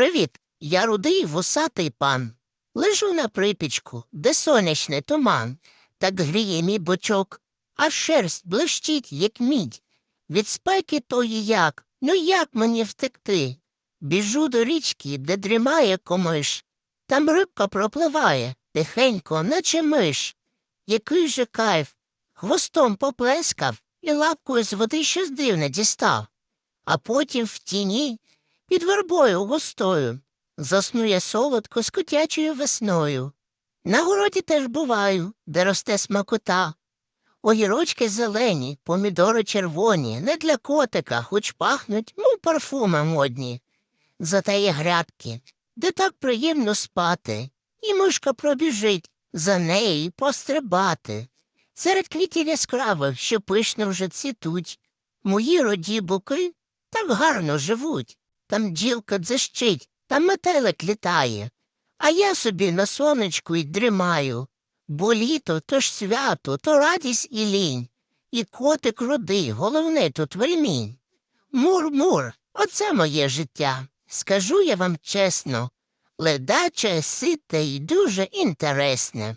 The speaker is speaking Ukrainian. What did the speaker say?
Привіт, я рудий вусатий пан. Лежу на припічку, де сонячний туман, так гріє мій бочок, а шерсть блищить, як мідь. Від спеки тої як, ну як мені втекти? Біжу до річки, де дрімає комиш. Там рибка пропливає, тихенько, наче миш. Який же кайф. Хвостом поплескав і лапкою з води щось дивне дістав. А потім в тіні під вербою густою. Засну я солодко з котячою весною. На городі теж буваю, де росте смакота. Огірочки зелені, помідори червоні, не для котика, хоч пахнуть, мов парфуми модні. Зате є грядки, де так приємно спати, і мишка пробіжить за нею пострибати. Серед квітів яскравих, що пишно вже цвітуть, мої роді буки так гарно живуть. Там ділка дзищить, там метелик літає, а я собі на сонечку й дрімаю. Бо літо то ж свято, то радість і лінь, і котик рудий, головне тут вельмінь. Мур-мур, оце моє життя. Скажу я вам чесно, ледаче, сите й дуже інтересне.